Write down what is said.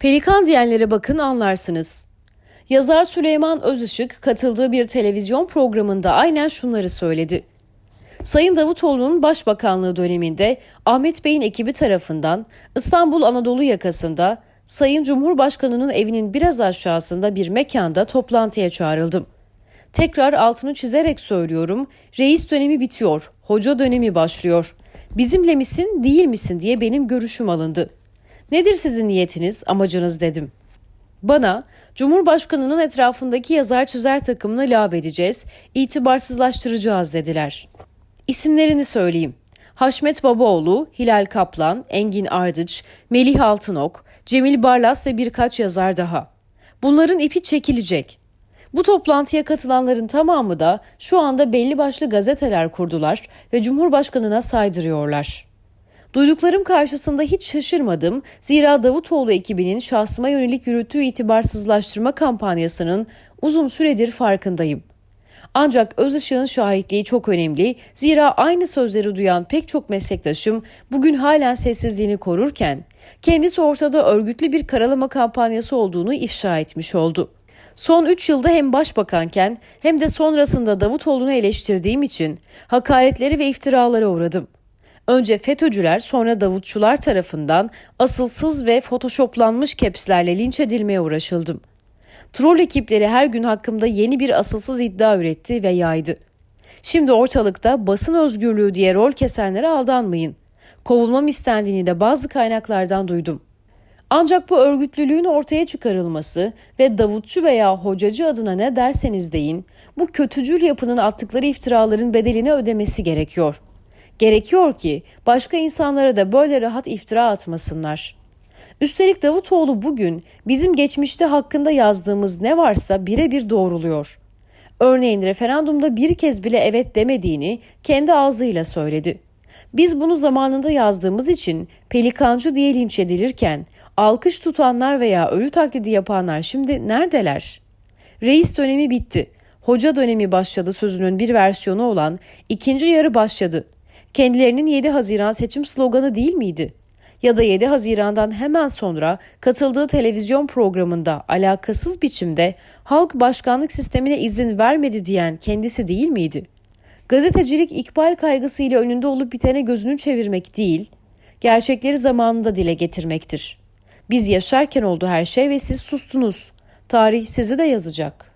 Pelikan diyenlere bakın anlarsınız. Yazar Süleyman Özışık katıldığı bir televizyon programında aynen şunları söyledi. Sayın Davutoğlu'nun başbakanlığı döneminde Ahmet Bey'in ekibi tarafından İstanbul Anadolu yakasında Sayın Cumhurbaşkanı'nın evinin biraz aşağısında bir mekanda toplantıya çağrıldım. Tekrar altını çizerek söylüyorum, reis dönemi bitiyor, hoca dönemi başlıyor. Bizimle misin, değil misin diye benim görüşüm alındı. Nedir sizin niyetiniz, amacınız dedim. Bana Cumhurbaşkanı'nın etrafındaki yazar çizer takımını lav edeceğiz, itibarsızlaştıracağız dediler. İsimlerini söyleyeyim. Haşmet Babaoğlu, Hilal Kaplan, Engin Ardıç, Melih Altınok, Cemil Barlas ve birkaç yazar daha. Bunların ipi çekilecek. Bu toplantıya katılanların tamamı da şu anda belli başlı gazeteler kurdular ve Cumhurbaşkanına saydırıyorlar. Duyduklarım karşısında hiç şaşırmadım. Zira Davutoğlu ekibinin şahsıma yönelik yürüttüğü itibarsızlaştırma kampanyasının uzun süredir farkındayım. Ancak Özışık'ın şahitliği çok önemli. Zira aynı sözleri duyan pek çok meslektaşım bugün halen sessizliğini korurken kendisi ortada örgütlü bir karalama kampanyası olduğunu ifşa etmiş oldu. Son 3 yılda hem başbakanken hem de sonrasında Davutoğlu'nu eleştirdiğim için hakaretleri ve iftiralara uğradım. Önce FETÖ'cüler sonra Davutçular tarafından asılsız ve photoshoplanmış kepslerle linç edilmeye uğraşıldım. Troll ekipleri her gün hakkımda yeni bir asılsız iddia üretti ve yaydı. Şimdi ortalıkta basın özgürlüğü diye rol kesenlere aldanmayın. Kovulmam istendiğini de bazı kaynaklardan duydum. Ancak bu örgütlülüğün ortaya çıkarılması ve Davutçu veya hocacı adına ne derseniz deyin, bu kötücül yapının attıkları iftiraların bedelini ödemesi gerekiyor. Gerekiyor ki başka insanlara da böyle rahat iftira atmasınlar. Üstelik Davutoğlu bugün bizim geçmişte hakkında yazdığımız ne varsa birebir doğruluyor. Örneğin referandumda bir kez bile evet demediğini kendi ağzıyla söyledi. Biz bunu zamanında yazdığımız için pelikancı diye linç edilirken alkış tutanlar veya ölü taklidi yapanlar şimdi neredeler? Reis dönemi bitti. Hoca dönemi başladı sözünün bir versiyonu olan ikinci yarı başladı. Kendilerinin 7 Haziran seçim sloganı değil miydi? Ya da 7 Haziran'dan hemen sonra katıldığı televizyon programında alakasız biçimde halk başkanlık sistemine izin vermedi diyen kendisi değil miydi? Gazetecilik ikbal kaygısıyla önünde olup bitene gözünü çevirmek değil, gerçekleri zamanında dile getirmektir. Biz yaşarken oldu her şey ve siz sustunuz. Tarih sizi de yazacak.